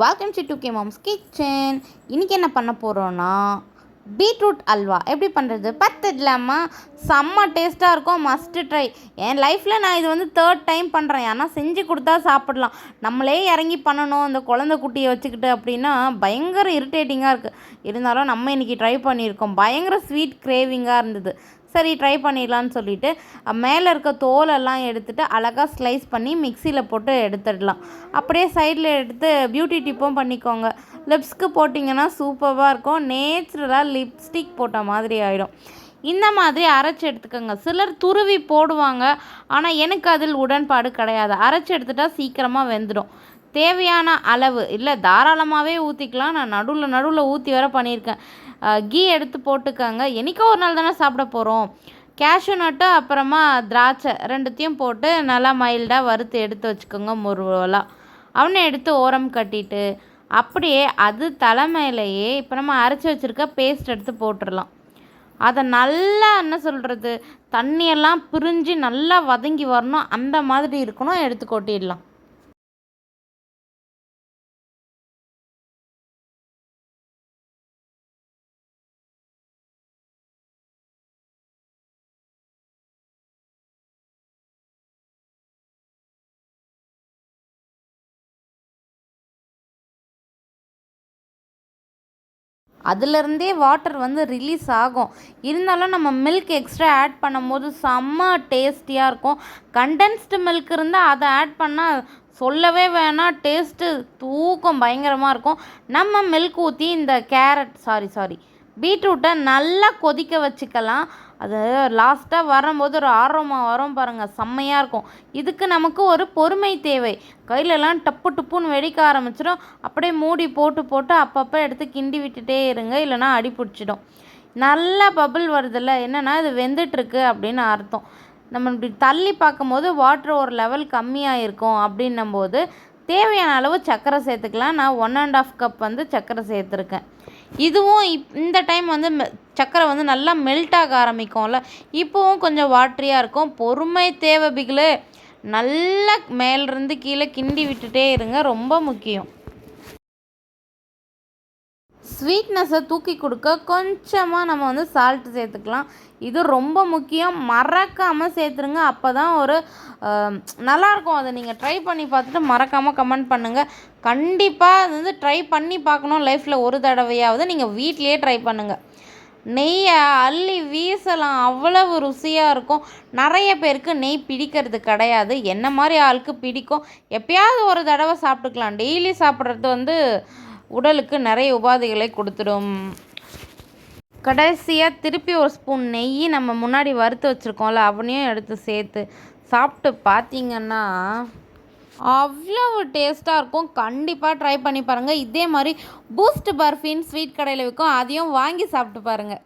Welcome to two K moms kitchen இன்றைக்கி என்ன பண்ண போகிறோன்னா பீட்ரூட் அல்வா. எப்படி பண்ணுறது பத்துடலாமா செம்ம டேஸ்ட்டாக இருக்கும். மஸ்ட்டு ட்ரை என் லைஃப்பில் நான் இது வந்து தேர்ட் டைம் பண்ணுறேன் ஆனால் செஞ்சு கொடுத்தா சாப்பிடலாம். நம்மளே இறங்கி பண்ணணும். அந்த குழந்தை குட்டியை வச்சுக்கிட்டு அப்படின்னா பயங்கர இரிட்டேட்டிங்காக இருக்குது இருந்தாலும் நம்ம இன்றைக்கி ட்ரை பண்ணியிருக்கோம். பயங்கர ஸ்வீட் கிரேவிங்காக இருந்தது. சரி ட்ரை பண்ணிடலான்னு சொல்லிட்டு மேலே இருக்க தோலெல்லாம் எடுத்துட்டு அழகாக ஸ்லைஸ் பண்ணி மிக்சியில் போட்டு எடுத்துடலாம். அப்படியே சைடில் எடுத்து பியூட்டி டிப்பும் பண்ணிக்கோங்க. லிப்ஸ்க்கு போட்டிங்கன்னா சூப்பராக இருக்கும். நேச்சுரலாக லிப்ஸ்டிக் போட்ட மாதிரி ஆகிடும் இந்த மாதிரி அரைச்சி எடுத்துக்கோங்க. சிலர் துருவி போடுவாங்க. ஆனால் எனக்கு அதில் உடன்பாடு கிடையாது. அரைச்சி எடுத்துட்டா சீக்கிரமாக வெந்துடும். தேவையான அளவு இல்லை தாராளமாகவே ஊற்றிக்கலாம் நான் நடுவில் நடுவில் ஊற்றி வர பண்ணியிருக்கேன். கீ எடுத்து போட்டுக்கோங்க. என்றைக்கோ ஒரு நாள் தானே சாப்பிட போகிறோம் கேஷ்யூ நட்டு அப்புறமா திராட்சை ரெண்டுத்தையும் போட்டு நல்லா மைல்டாக வறுத்து எடுத்து வச்சுக்கோங்க முருவலாக அவனை எடுத்து ஓரம் கட்டிட்டு அப்படியே அது தலைமையிலேயே இப்போ நம்ம அரைச்சி வச்சுருக்க பேஸ்ட் எடுத்து போட்டுடலாம். அதை நல்லா என்ன சொல்கிறது தண்ணியெல்லாம் பிரிஞ்சு நல்லா வதங்கி வரணும். அந்த மாதிரி இருக்கணும். எடுத்து கொட்டிடலாம். அதுலேருந்தே வாட்டர் வந்து ரிலீஸ் ஆகும் இருந்தாலும் நம்ம மில்க் எக்ஸ்ட்ரா ஆட் பண்ணும்போது செம்ம டேஸ்டியாக இருக்கும் கண்டென்ஸ்டு மில்க் இருந்தால் அதை ஆட் பண்ணால் சொல்லவே வேணாம் டேஸ்ட்டு தூக்கம் பயங்கரமாக இருக்கும் நம்ம மில்க் ஊற்றி இந்த கேரட் சாரி சாரி பீட்ரூட்டை நல்லா கொதிக்க வச்சுக்கலாம். அது லாஸ்ட்டாக வரும்போது ஒரு ஆர்வமாக வரும் பாருங்கள் செம்மையாக இருக்கும். இதுக்கு நமக்கு ஒரு பொறுமை தேவை. கையிலலாம் டப்பு டப்புன்னு வெடிக்க ஆரம்பிச்சிடும். அப்படியே மூடி போட்டு போட்டு அப்பப்போ எடுத்து கிண்டி விட்டுட்டே இருங்க இல்லைனா அடி பிடிச்சிடும். நல்லா பபிள் வருதில்ல என்னென்னா இது வெந்துட்டுருக்கு அப்படின்னு அர்த்தம். நம்ம இப்படி தள்ளி பார்க்கும்போது வாட்டர் ஒரு லெவல் கம்மியாக இருக்கும் அப்படின்னும் போது தேவையான அளவு சர்க்கரை சேர்த்துக்கலாம். நான் ஒன் அண்ட் ஆஃப் கப் வந்து சர்க்கரை சேர்த்துருக்கேன். இதுவும் இப் இந்த டைம் வந்து சக்கரை வந்து நல்லா மெல்ட் ஆக ஆரம்பிக்கும்ல. இப்போவும் கொஞ்சம் வாட்ரியாக இருக்கும். பொறுமை தேவை பிகிலு. நல்லா மேலேருந்து கீழே கிண்டி விட்டுட்டே இருங்க. ரொம்ப முக்கியம். ஸ்வீட்னஸை தூக்கி கொடுக்க கொஞ்சமாக நம்ம வந்து சால்ட் சேர்த்துக்கலாம். இது ரொம்ப முக்கியம். மறக்காமல் சேர்த்துருங்க. அப்போ தான் ஒரு நல்லாயிருக்கும். அதை நீங்கள் ட்ரை பண்ணி பார்த்துட்டு மறக்காமல் கமெண்ட் பண்ணுங்கள் கண்டிப்பாக அது வந்து ட்ரை பண்ணி பார்க்கணும். லைஃப்பில் ஒரு தடவையாவது நீங்கள் வீட்லேயே ட்ரை பண்ணுங்கள் நெய்யை அள்ளி வீசலாம். அவ்வளவு ருசியாக இருக்கும். நிறைய பேருக்கு நெய் பிடிக்கிறது கிடையாது. என்ன மாதிரி ஆளுக்கு பிடிக்கும்? எப்பயாவது ஒரு தடவை சாப்பிட்டுக்கலாம். டெய்லி சாப்பிட்றது வந்து உடலுக்கு நிறைய உபாதைகளை கொடுத்துடும். கடைசியாக திருப்பி ஒரு ஸ்பூன் நெய் நம்ம முன்னாடி வறுத்து வச்சுருக்கோம்ல அவனையும் எடுத்து சேர்த்து சாப்பிட்டு பார்த்தீங்கன்னா அவ்வளோ டேஸ்ட்டாக இருக்கும். கண்டிப்பாக ட்ரை பண்ணி பாருங்கள் இதே மாதிரி பூஸ்ட் பர்ஃபின் ஸ்வீட் கடையில் விற்கும் அதையும் வாங்கி சாப்பிட்டு பாருங்கள்